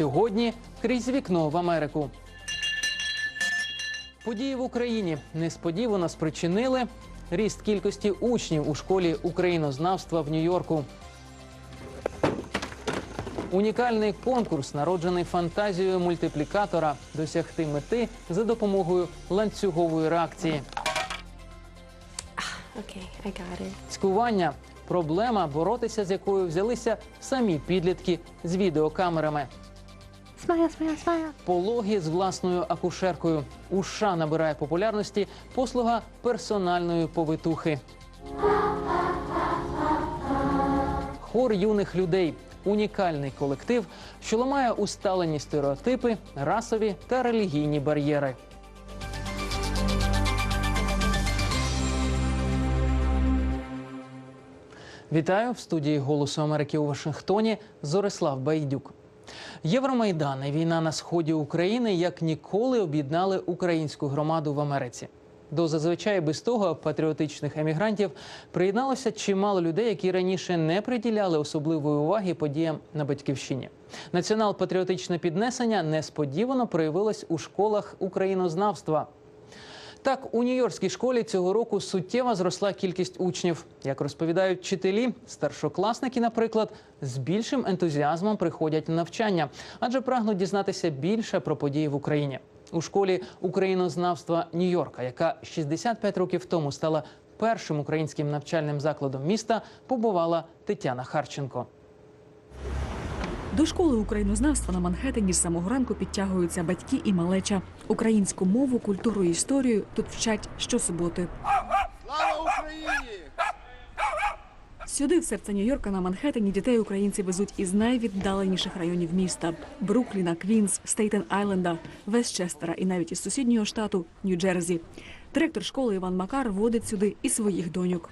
сьогодні крізь вікно в Америку. Події в Україні несподівано спричинили ріст кількості учнів у школі українознавства в Нью-Йорку. Унікальний конкурс, народжений фантазією мультиплікатора, досягти мети за допомогою ланцюгової реакції. Okay, I got it. Цькування проблема, боротися з якою взялися самі підлітки з відеокамерами. Smile, smile, smile. Пологи з власною акушеркою. У США набирає популярності послуга персональної повитухи. Хор юних людей унікальний колектив, що ламає усталені стереотипи, расові та релігійні бар'єри. Вітаю в студії Голосу Америки у Вашингтоні. Зорислав Байдюк. Євромайдан і війна на сході України як ніколи об'єднали українську громаду в Америці. До зазвичай без того патріотичних емігрантів приєдналося чимало людей, які раніше не приділяли особливої уваги подіям на батьківщині. Націонал-патріотичне піднесення несподівано проявилось у школах українознавства. Так, у Нью-Йоркській школі цього року суттєво зросла кількість учнів. Як розповідають вчителі, старшокласники, наприклад, з більшим ентузіазмом приходять на навчання, адже прагнуть дізнатися більше про події в Україні. У школі українознавства Нью-Йорка, яка 65 років тому стала першим українським навчальним закладом міста, побувала Тетяна Харченко. До школи українознавства на Манхеттені з самого ранку підтягуються батьки і малеча. Українську мову, культуру і історію тут вчать щосуботи. Слава Україні! Сюди, в серце Нью-Йорка, на Манхеттені, дітей українці везуть із найвіддаленіших районів міста: Брукліна, Квінс, Стейтен Айленда, Вестчестера і навіть із сусіднього штату Нью-Джерсі. Директор школи Іван Макар водить сюди і своїх доньок.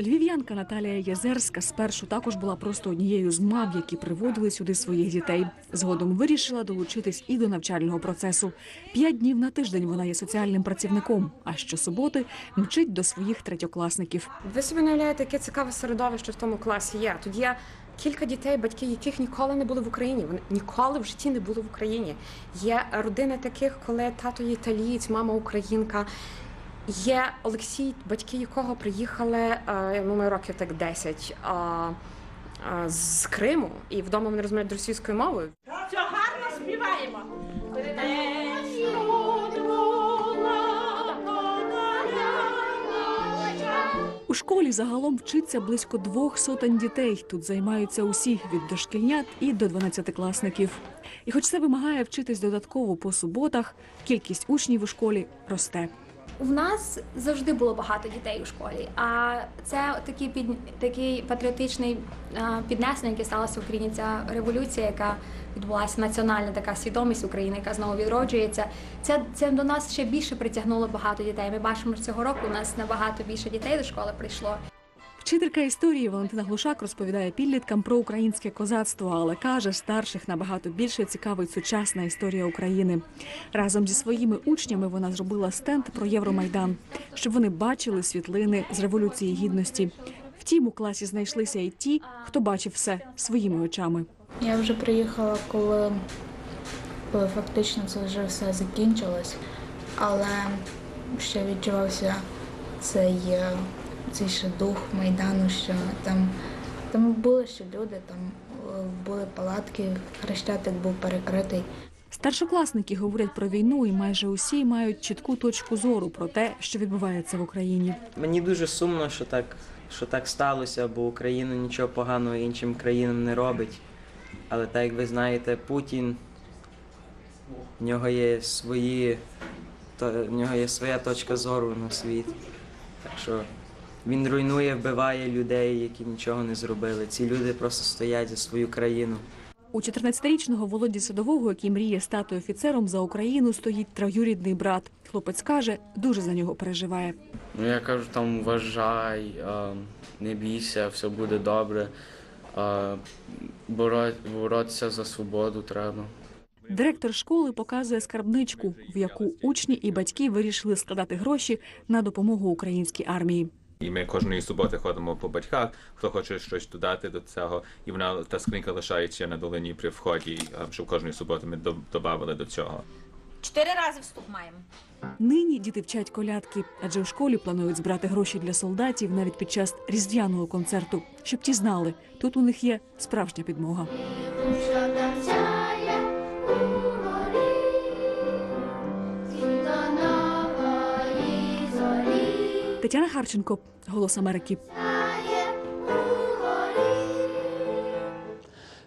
Львів'янка Наталія Єзерська спершу також була просто однією з мав, які приводили сюди своїх дітей. Згодом вирішила долучитись і до навчального процесу. П'ять днів на тиждень вона є соціальним працівником, а щосуботи мчить до своїх третьокласників. Ви собі не уявляєте, яке цікаве середовище в тому класі є. Тут є кілька дітей, батьки яких ніколи не були в Україні. Вони ніколи в житті не були в Україні. Є родини таких, коли тато є італієць, мама українка. Є Олексій, батьки якого приїхали, е, думаю, років так 10 а, а, з Криму, і вдома вони розмовляють російською мовою. Все гарно співаємо. У школі загалом вчиться близько двох сотень дітей. Тут займаються усі від дошкільнят і до дванадцятикласників. І хоч це вимагає вчитись додатково по суботах, кількість учнів у школі росте. У нас завжди було багато дітей у школі. А це такий під такий патріотичний піднесення, яке сталося в Україні. Ця революція, яка відбулася національна така свідомість України, яка знову відроджується. Це, це до нас ще більше притягнуло багато дітей. Ми бачимо, що цього року у нас набагато більше дітей до школи прийшло. Вчителька історії Валентина Глушак розповідає підліткам про українське козацтво, але каже, старших набагато більше цікавить сучасна історія України. Разом зі своїми учнями вона зробила стенд про Євромайдан, щоб вони бачили світлини з революції гідності. Втім, у класі знайшлися і ті, хто бачив все своїми очами. Я вже приїхала, коли, коли фактично це вже все закінчилось, але ще відчувався цей, е, цей ще дух Майдану, що там, там були ще люди, там е, були палатки, хрещатик був перекритий. Старшокласники говорять про війну, і майже усі мають чітку точку зору про те, що відбувається в Україні. Мені дуже сумно, що так, що так сталося, бо Україна нічого поганого іншим країнам не робить. Але так як ви знаєте, Путін в нього є свої, то, в нього є своя точка зору на світ. Так що він руйнує, вбиває людей, які нічого не зробили. Ці люди просто стоять за свою країну. У 14-річного Володі Садового, який мріє стати офіцером за Україну, стоїть троюрідний брат. Хлопець каже, дуже за нього переживає. Ну я кажу, там вважай, не бійся, все буде добре. Боротися за свободу треба. Директор школи показує скарбничку, в яку учні і батьки вирішили складати гроші на допомогу українській армії. І ми кожної суботи ходимо по батьках, хто хоче щось додати до цього, і вона та скринька лишається на долині при вході, а, щоб кожної суботи ми додавали до цього. Чотири рази вступ маємо. Нині діти вчать колядки, адже в школі планують збирати гроші для солдатів навіть під час різдвяного концерту, щоб ті знали, тут у них є справжня підмога. Тетяна Харченко, Голос Америки.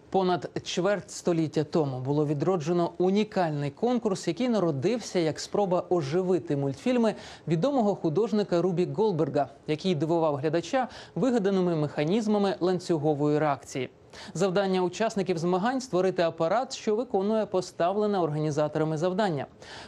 Понад чверть століття тому було відроджено унікальний конкурс, який народився як спроба оживити мультфільми відомого художника Рубі Голберга, який дивував глядача вигаданими механізмами ланцюгової реакції. Завдання учасників змагань створити апарат, що виконує поставлене організаторами завдання.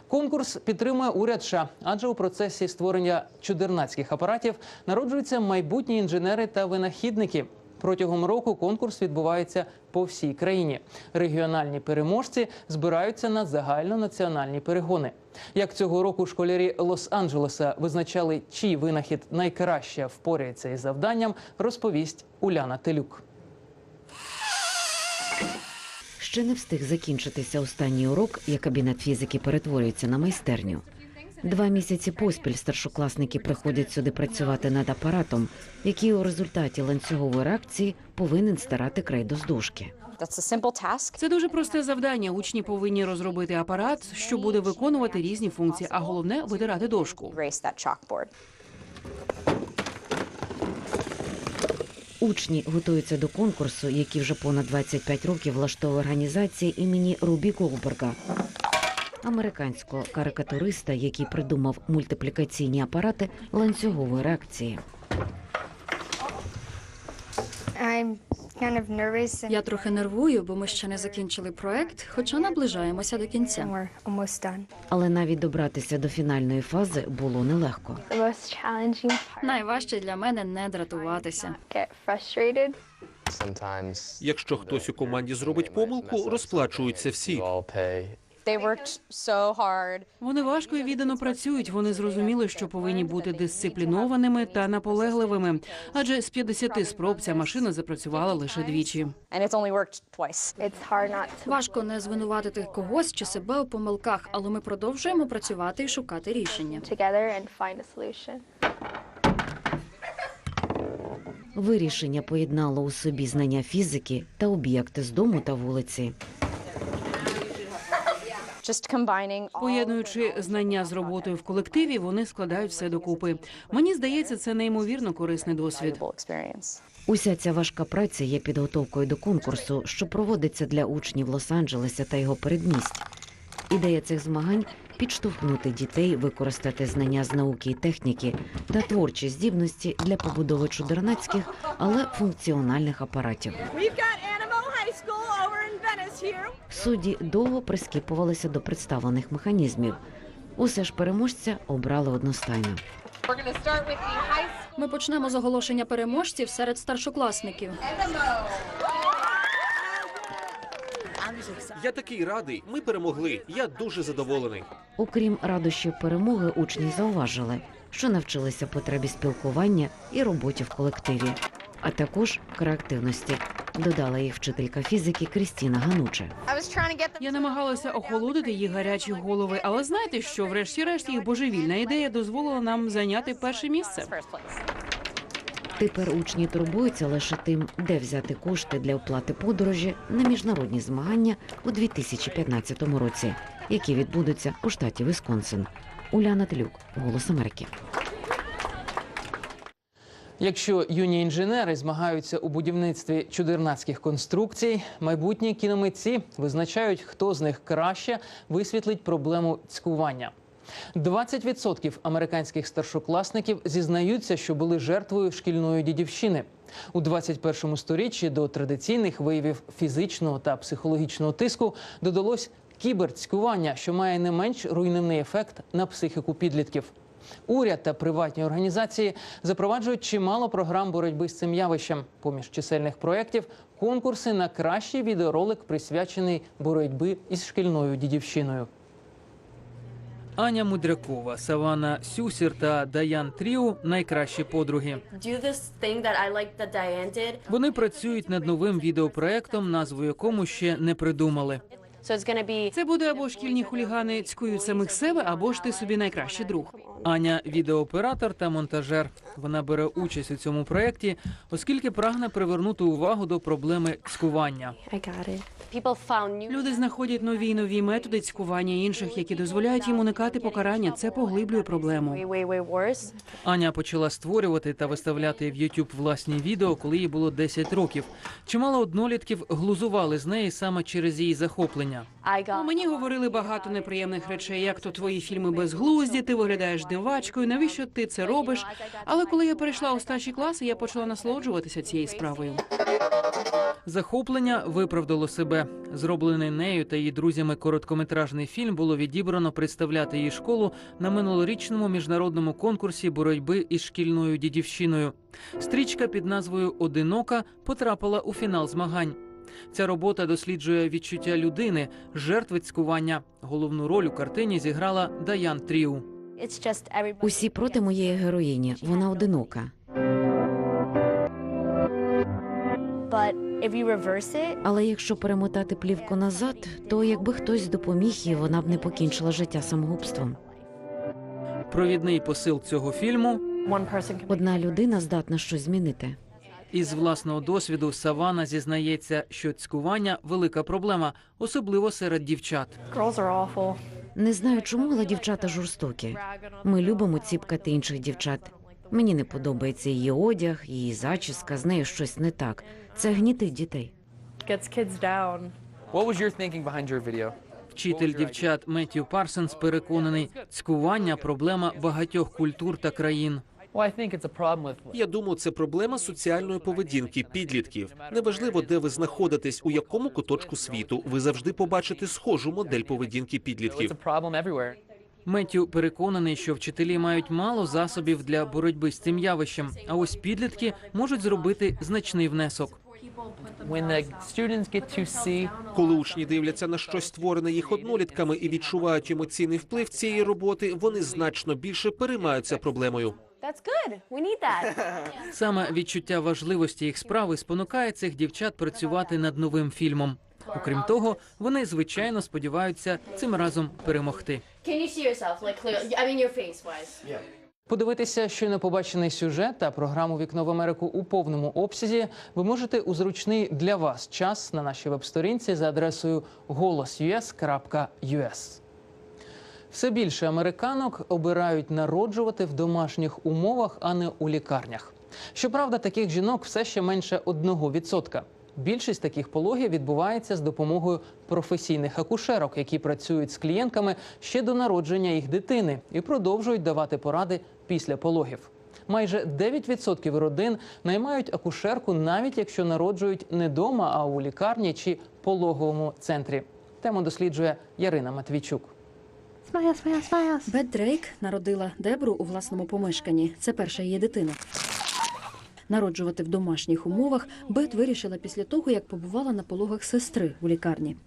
Конкурс підтримує уряд США, адже у процесі створення чудернацьких апаратів народжуються майбутні інженери та винахідники. Протягом року конкурс відбувається по всій країні. Регіональні переможці збираються на загальнонаціональні перегони. Як цього року школярі Лос-Анджелеса визначали, чий винахід найкраще впорається із завданням, розповість Уляна Телюк. Ще не встиг закінчитися останній урок, як кабінет фізики перетворюється на майстерню. Два місяці поспіль старшокласники приходять сюди працювати над апаратом, який у результаті ланцюгової реакції повинен старати край до здушки. Це дуже просте завдання. Учні повинні розробити апарат, що буде виконувати різні функції, а головне витирати дошку. Учні готуються до конкурсу, який вже понад 25 років влаштовує організація імені Рубі Голберга. Американського карикатуриста, який придумав мультиплікаційні апарати ланцюгової реакції. Я трохи нервую, бо ми ще не закінчили проект, хоча наближаємося до кінця. Але навіть добратися до фінальної фази було нелегко. Найважче для мене не дратуватися. Якщо хтось у команді зробить помилку, розплачуються всі. Вони важко і віддано працюють. Вони зрозуміли, що повинні бути дисциплінованими та наполегливими. Адже з 50 спроб ця машина запрацювала лише двічі. Важко не звинуватити когось чи себе у помилках, але ми продовжуємо працювати і шукати рішення. Вирішення поєднало у собі знання фізики та об'єкти з дому та вулиці. Поєднуючи знання з роботою в колективі, вони складають все докупи. Мені здається, це неймовірно корисний досвід. Уся ця важка праця є підготовкою до конкурсу, що проводиться для учнів Лос-Анджелеса та його передмість. Ідея цих змагань підштовхнути дітей, використати знання з науки і техніки та творчі здібності для побудови чудернацьких, але функціональних апаратів. Судді довго прискіпувалися до представлених механізмів. Усе ж переможця обрали одностайно. Ми почнемо з оголошення переможців серед старшокласників. Я такий радий. Ми перемогли. Я дуже задоволений. Окрім радощів перемоги, учні зауважили, що навчилися потребі спілкування і роботі в колективі, а також креативності. Додала їх вчителька фізики Крістіна Гануче. Я намагалася охолодити їх гарячі голови, але знаєте, що врешті-решт їх божевільна ідея дозволила нам зайняти перше місце. Тепер учні турбуються лише тим, де взяти кошти для оплати подорожі на міжнародні змагання у 2015 році, які відбудуться у штаті Вісконсин. Уляна Телюк, Голос Америки. Якщо юні інженери змагаються у будівництві чудернацьких конструкцій, майбутні кіномитці визначають, хто з них краще висвітлить проблему цькування. 20% американських старшокласників зізнаються, що були жертвою шкільної дідівщини. У 21 сторіччі до традиційних виявів фізичного та психологічного тиску додалось кіберцькування, що має не менш руйнівний ефект на психіку підлітків. Уряд та приватні організації запроваджують чимало програм боротьби з цим явищем. Поміж чисельних проєктів конкурси на кращий відеоролик присвячений боротьбі із шкільною дідівщиною. Аня Мудрякова, Савана Сюсір та Даян Тріу найкращі подруги. Вони працюють над новим відеопроектом, назву якому ще не придумали. So it's gonna be Це буде або шкільні хулігани цькують самих себе, або ж ти собі найкращий друг. Аня відеооператор та монтажер. Вона бере участь у цьому проєкті, оскільки прагне привернути увагу до проблеми цькування. I got it. People found new Люди знаходять нові й нові методи цькування інших, які дозволяють їм уникати покарання. Це поглиблює проблему. way, way, way worse. Аня почала створювати та виставляти в YouTube власні відео, коли їй було 10 років. Чимало однолітків глузували з неї саме через її захоплення. I Ну, Мені говорили багато неприємних речей, як то твої фільми безглузді, ти виглядаєш дивачкою, навіщо ти це робиш? Але коли я перейшла у старші класи, я почала насолоджуватися цією справою. Захоплення виправдало себе. Зроблений нею та її друзями короткометражний фільм було відібрано представляти її школу на минулорічному міжнародному конкурсі боротьби із шкільною дідівщиною. Стрічка під назвою Одинока потрапила у фінал змагань. Ця робота досліджує відчуття людини, жертви цькування. Головну роль у картині зіграла Даян Тріу. Усі проти моєї героїні. Вона одинока. Але якщо перемотати плівку назад, то якби хтось допоміг їй, вона б не покінчила життя самогубством. Провідний посил цього фільму. Одна людина здатна щось змінити. Із власного досвіду Савана зізнається, що цькування велика проблема, особливо серед дівчат. Не знаю чому, але дівчата жорстокі. Ми любимо ціпкати інших дівчат. Мені не подобається її одяг, її зачіска, з нею щось не так. Це гнітить дітей. Вчитель дівчат Меттью Парсонс переконаний, цькування проблема багатьох культур та країн. Well, I think it's a problem with Я думаю, це проблема соціальної поведінки підлітків. Неважливо, де ви знаходитесь, у якому куточку світу. Ви завжди побачите схожу модель поведінки підлітків. a problem переконаний, що вчителі мають мало засобів для боротьби з цим явищем, а ось підлітки можуть зробити значний внесок. Коли учні дивляться на щось створене їх однолітками і відчувають емоційний вплив цієї роботи, вони значно більше переймаються проблемою. That's good. We need that. Саме відчуття важливості їх справи спонукає цих дівчат працювати над новим фільмом. Окрім того, вони звичайно сподіваються цим разом перемогти. Can you see yourself like clearly? I mean, your face wise. Подивитися щойно побачений сюжет та програму Вікно в Америку у повному обсязі ви можете у зручний для вас час на нашій веб-сторінці за адресою голос.us.us. Все більше американок обирають народжувати в домашніх умовах, а не у лікарнях. Щоправда, таких жінок все ще менше 1%. Більшість таких пологів відбувається з допомогою професійних акушерок, які працюють з клієнтками ще до народження їх дитини і продовжують давати поради після пологів. Майже 9% родин наймають акушерку, навіть якщо народжують не дома, а у лікарні чи пологовому центрі. Тему досліджує Ярина Матвійчук. Smile, smile, smile. Бет Дрейк народила Дебру у власному помешканні. Це перша її дитина. Народжувати в домашніх умовах Бет вирішила після того, як побувала на пологах сестри у лікарні.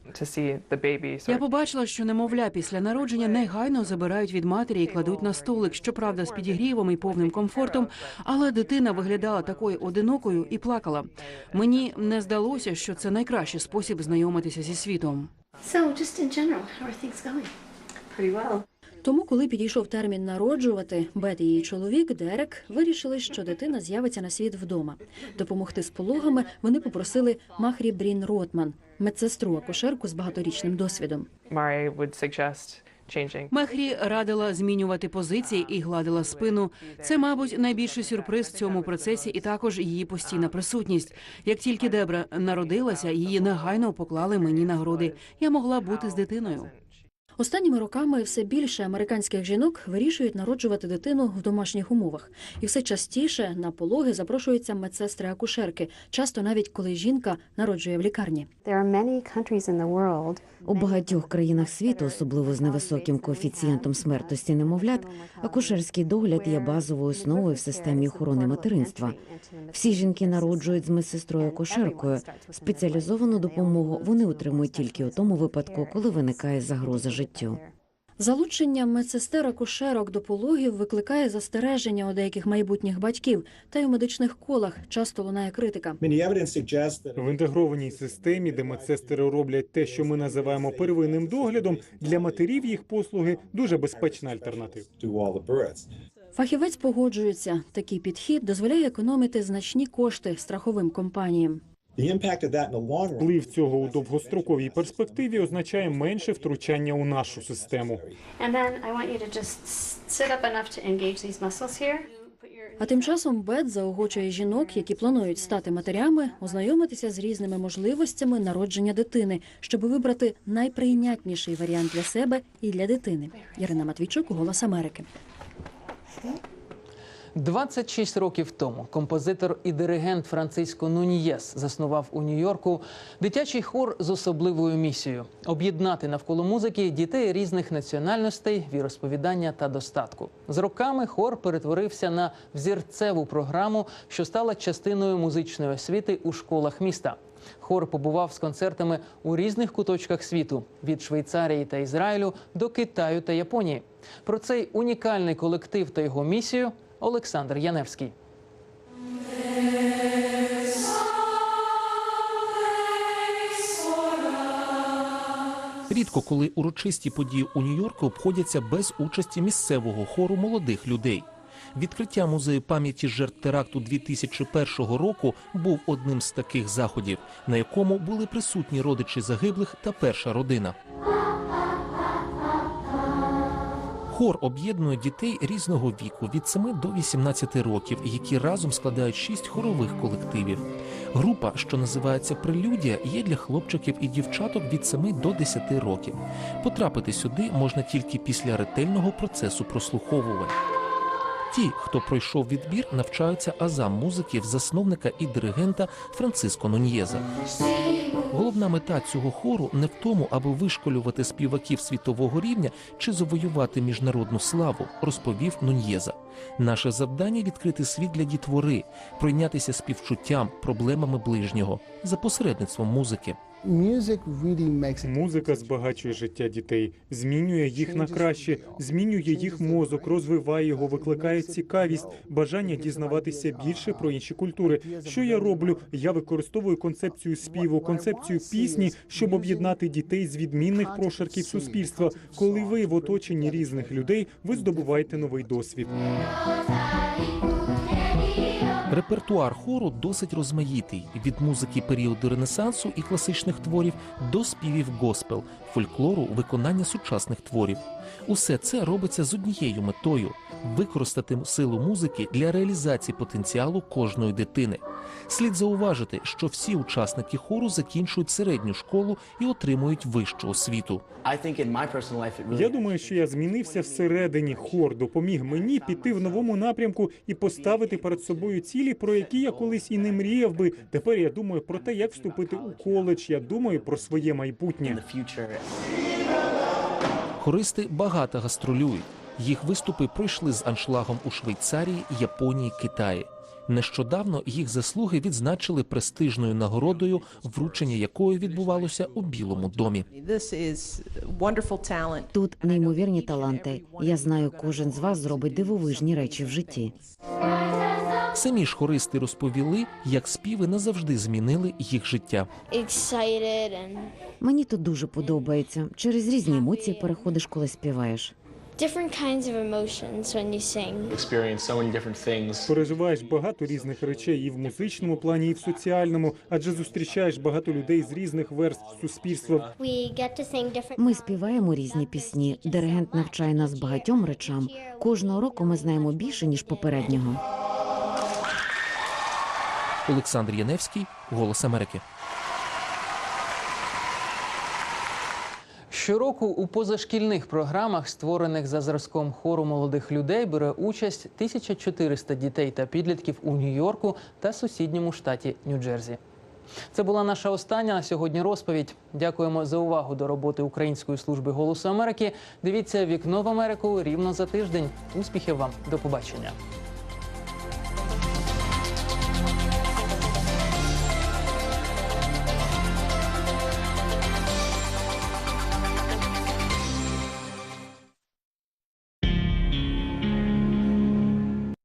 Я побачила, що немовля після народження негайно забирають від матері і кладуть на столик, щоправда, з підігрівом і повним комфортом. Але дитина виглядала такою одинокою і плакала. Мені не здалося, що це найкращий спосіб знайомитися зі світом. So, just in general, how are things going? Pretty. Тому, коли підійшов термін народжувати, Бет і її чоловік Дерек вирішили, що дитина з'явиться на світ вдома. Допомогти з пологами вони попросили Махрі Брін Ротман, медсестру акушерку з багаторічним досвідом. Мехрі радила змінювати позиції і гладила спину. Це, мабуть, найбільший сюрприз в цьому процесі, і також її постійна присутність. Як тільки Дебра народилася, її негайно поклали мені на груди. Я могла бути з дитиною. Останніми роками все більше американських жінок вирішують народжувати дитину в домашніх умовах, і все частіше на пологи запрошуються медсестри-акушерки, часто навіть коли жінка народжує в лікарні. У багатьох країнах світу, особливо з невисоким коефіцієнтом смертності немовлят, акушерський догляд є базовою основою в системі охорони материнства. Всі жінки народжують з медсестрою акушеркою. Спеціалізовану допомогу вони отримують тільки у тому випадку, коли виникає загроза життю. Залучення медсестер-акушерок до пологів викликає застереження у деяких майбутніх батьків, та й у медичних колах часто лунає критика. В інтегрованій системі, де медсестри роблять те, що ми називаємо первинним доглядом, для матерів їх послуги дуже безпечна альтернатива. Фахівець погоджується, такий підхід дозволяє економити значні кошти страховим компаніям. Вплив цього у довгостроковій перспективі означає менше втручання у нашу систему. And then I want you to just s- sit up enough to engage these muscles here. А тим часом Бет заохочує жінок, які планують стати матерями, ознайомитися з різними можливостями народження дитини, щоб вибрати найприйнятніший варіант для себе і для дитини. Ірина Матвійчук, Голос Америки. 26 років тому композитор і диригент Франциско Нунієс заснував у Нью-Йорку дитячий хор з особливою місією об'єднати навколо музики дітей різних національностей, віросповідання та достатку. З роками хор перетворився на взірцеву програму, що стала частиною музичної освіти у школах міста. Хор побував з концертами у різних куточках світу від Швейцарії та Ізраїлю до Китаю та Японії. Про цей унікальний колектив та його місію Олександр Яневський. Рідко коли урочисті події у Нью-Йорку обходяться без участі місцевого хору молодих людей. Відкриття музею пам'яті жертв теракту 2001 року був одним з таких заходів, на якому були присутні родичі загиблих та перша родина. Хор об'єднує дітей різного віку від 7 до 18 років, які разом складають шість хорових колективів. Група, що називається Прелюдія, є для хлопчиків і дівчаток від 7 до 10 років. Потрапити сюди можна тільки після ретельного процесу прослуховувань. Ті, хто пройшов відбір, навчаються азам музики засновника і диригента Франциско Нуньєза. Головна мета цього хору не в тому, аби вишколювати співаків світового рівня чи завоювати міжнародну славу, розповів Нуньєза. Наше завдання відкрити світ для дітвори, пройнятися співчуттям, проблемами ближнього за посередництвом музики. Музика збагачує життя дітей, змінює їх на краще, змінює їх мозок, розвиває його, викликає цікавість, бажання дізнаватися більше про інші культури. Що я роблю? Я використовую концепцію співу, концепцію пісні, щоб об'єднати дітей з відмінних прошарків суспільства. Коли ви в оточенні різних людей, ви здобуваєте новий досвід. Репертуар хору досить розмаїтий від музики періоду Ренесансу і класичних творів до співів госпел, фольклору, виконання сучасних творів. Усе це робиться з однією метою використати силу музики для реалізації потенціалу кожної дитини. Слід зауважити, що всі учасники хору закінчують середню школу і отримують вищу освіту. Я думаю, що я змінився всередині. Хор допоміг мені піти в новому напрямку і поставити перед собою цілі, про які я колись і не мріяв би. Тепер я думаю про те, як вступити у коледж. Я думаю про своє майбутнє. Хористи багато гастролюють. Їх виступи пройшли з аншлагом у Швейцарії, Японії, Китаї. Нещодавно їх заслуги відзначили престижною нагородою, вручення якої відбувалося у Білому домі. Тут неймовірні таланти. Я знаю, кожен з вас зробить дивовижні речі в житті. Самі ж хористи розповіли, як співи назавжди змінили їх життя. Мені тут дуже подобається. Через різні емоції переходиш, коли співаєш. Переживаєш багато різних речей і в музичному плані, і в соціальному, адже зустрічаєш багато людей з різних верств суспільства. Ми співаємо різні пісні. Диригент навчає нас багатьом речам. Кожного року ми знаємо більше ніж попереднього. Олександр Яневський, Голос Америки. Щороку у позашкільних програмах, створених за зразком хору молодих людей, бере участь 1400 дітей та підлітків у Нью-Йорку та сусідньому штаті Нью-Джерсі. Це була наша остання на сьогодні розповідь. Дякуємо за увагу до роботи Української служби голосу Америки. Дивіться вікно в Америку рівно за тиждень. Успіхів вам, до побачення.